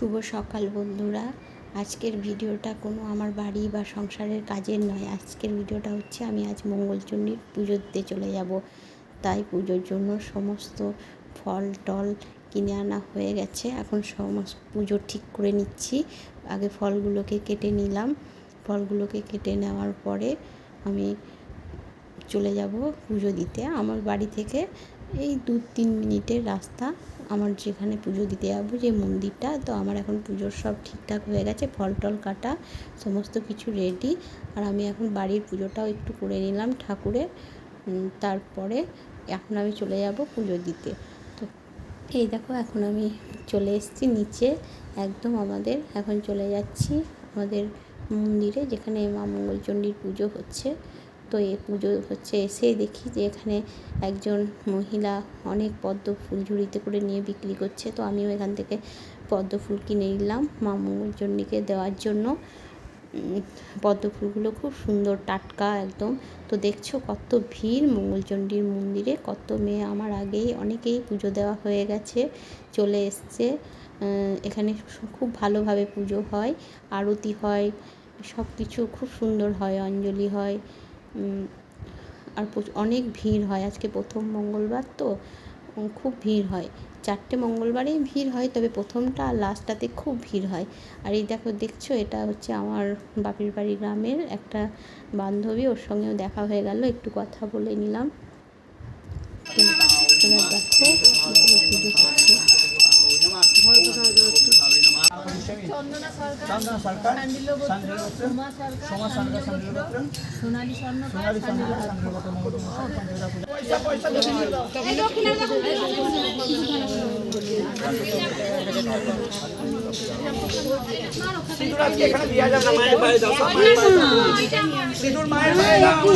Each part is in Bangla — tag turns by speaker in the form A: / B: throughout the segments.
A: শুভ সকাল বন্ধুরা। আজকের ভিডিওটা কোনো আমার বাড়ি বা সংসারের কাজের নয়। আজকের ভিডিওটা হচ্ছে আমি আজ মঙ্গলচণ্ডীর পুজো দিতে চলে যাব। তাই পুজোর জন্য সমস্ত ফল টল কিনে আনা হয়ে গেছে। এখন সমস্ত পুজো ঠিক করে নিচ্ছি। আগে ফলগুলোকে কেটে নিলাম। ফলগুলোকে কেটে নেওয়ার পরে আমি চলে যাব পুজো দিতে। আমার বাড়ি থেকে এই দু তিন মিনিটের রাস্তা। আমার যেখানে পুজো দিতে যাব, যে মন্দিরটা, তো আমার এখন পুজোর সব ঠিকঠাক হয়ে গেছে, ফল টল কাটা, সমস্ত কিছু রেডি আর আমি এখন বাড়ির পুজোটাও একটু করে নিলাম ঠাকুরের। তারপরে এখন আমি চলে যাব পুজো দিতে। তো এই দেখো, এখন আমি চলে এসেছি নিচে, একদম আমাদের, এখন চলে যাচ্ছি আমাদের মন্দিরে, যেখানে মা মঙ্গলচণ্ডীর পুজো হচ্ছে। তো এই পুজো হচ্ছে এসে দেখি যে এখানে একজন মহিলা অনেক পদ্ম ফুল ঝুড়িতে করে নিয়ে বিক্রি করছে। তো আমিও এখান থেকে পদ্ম ফুল কিনে নিলাম মা মঙ্গলচণ্ডীকে দেওয়ার জন্য। পদ্ম ফুলগুলো খুব সুন্দর, টাটকা একদম। তো দেখছ কত ভিড় মঙ্গলচণ্ডীর মন্দিরে, কত মেয়ে আমার আগেই অনেকেই পুজো দেওয়া হয়ে গেছে, চলে এসছে। এখানে খুব ভালোভাবে পুজো হয়, আরতি হয় সব কিছু খুব সুন্দর হয়, অঞ্জলি হয়। আর অনেক ভিড় হয়। আজকে প্রথম মঙ্গলবার তো খুব ভিড় হয়। চারটে মঙ্গলবারেই ভিড় হয়, তবে প্রথমটা আর লাস্টটাতে খুব ভিড় হয়। আর এই দেখো, দেখছ, এটা হচ্ছে আমার বাপের বাড়ি গ্রামের একটা বান্ধবী, ওর সঙ্গেও দেখা হয়ে গেল, একটু কথা বলে নিলাম। এবার দেখো পুজো হচ্ছে
B: চন্দনা সরকার সোমা সরকার সোনালী।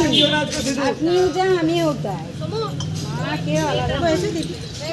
C: আপনিও যান আমিও তাই মা কেউ আলাদা? বয়সে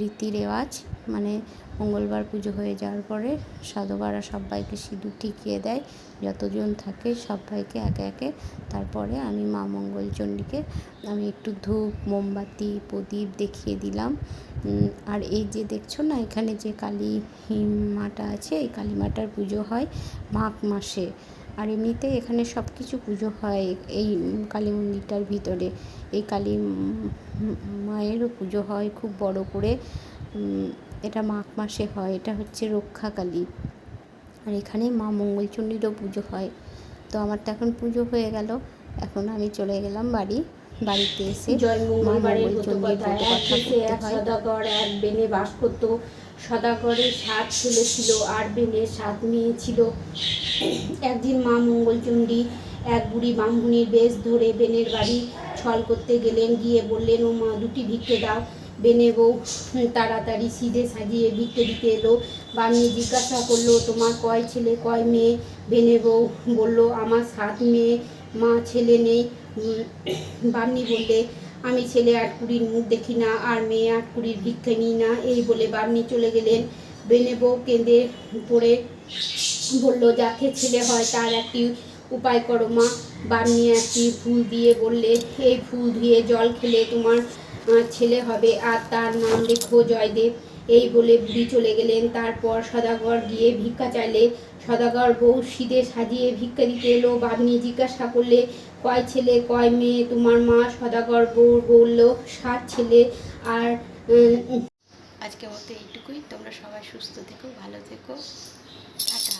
A: রীতি রেওয়াজ মানে মঙ্গলবার পুজো হয়ে যাওয়ার পরে সাধুবারা সবাইকে সিঁদুর ঠিকিয়ে দেয়, যতজন থাকে সবাইকে একে একে। তারপরে আমি মা মঙ্গলচণ্ডীকে, আমি একটু ধূপ, মোমবাতি, প্রদীপ দেখিয়ে দিলাম। আর এই যে দেখছ না, এখানে যে কালী মাটা আছে, এই কালী মাটার পুজো হয় মাঘ মাসে। আর এমনিতে এখানে সব কিছু পুজো হয় এই কালী মন্দিরটার ভিতরে। এই কালী মায়েরও পুজো হয় খুব বড় করে। এটা মাঘ মাসে হয়, এটা হচ্ছে রক্ষাকালী আর এখানে মা মঙ্গলচণ্ডীরও পুজো হয়। তো আমার তো এখন পুজো হয়ে গেল, এখন আমি চলে গেলাম বাড়ি। বাড়িতে এসে
D: জয়
A: মা
D: মতো কথা।
A: ব্রত
D: এক
A: কথা
D: দেশে এক সদাগর এক বেনে বাস করত। সদাগরের সাত ছেলে ছিল আর বেনের সাত মেয়ে ছিল। একদিন মা মঙ্গলচণ্ডী এক বুড়ি ব্রাহ্মণীর বেশ ধরে বেনের বাড়ি ছল করতে গেলেন। গিয়ে বললেন ও মা দুটি ভিক্ষে দাও। বেনে বউ তাড়াতাড়ি সিধে সাজিয়ে ভিক্ষে দিতে এলো। বামনি জিজ্ঞাসা করল তোমার কয় ছেলে কয় মেয়ে? বেনে বউ বলল আমার সাত মেয়ে। মা ছেলে নেই বামনি বললে, আমি ছেলে আটকুড়ির মুখ দেখি না, আর মেয়ে আটকুড়ির ভিক্ষে নিই না। এই বলে বামনি চলে গেলেন। বেনে বউ কেঁদে পড়ে বলল, যাকে ছেলে হয় তার একটি উপায় করো মা। বামনি একটি ফুল দিয়ে বললে, এই ফুল ধুয়ে জল খেলে তোমার ছেলে হবে আর তার নাম লেখো জয়দেব। এই বলে বুড়ি চলে গেলেন। তারপর সদাগর গিয়ে ভিক্ষা চাইলে সদাগর বউ সিদে সাজিয়ে ভিক্ষা দিতে এলো। বাগনি জিজ্ঞাসা করলে, কয় ছেলে, কয় মেয়ে? তোমার মা সদাগর বউ বলল, সাত ছেলে আর
A: আজকে মতো এইটুকুই। তোমরা সবাই সুস্থ থেকো, ভালো থেকো। টাটা।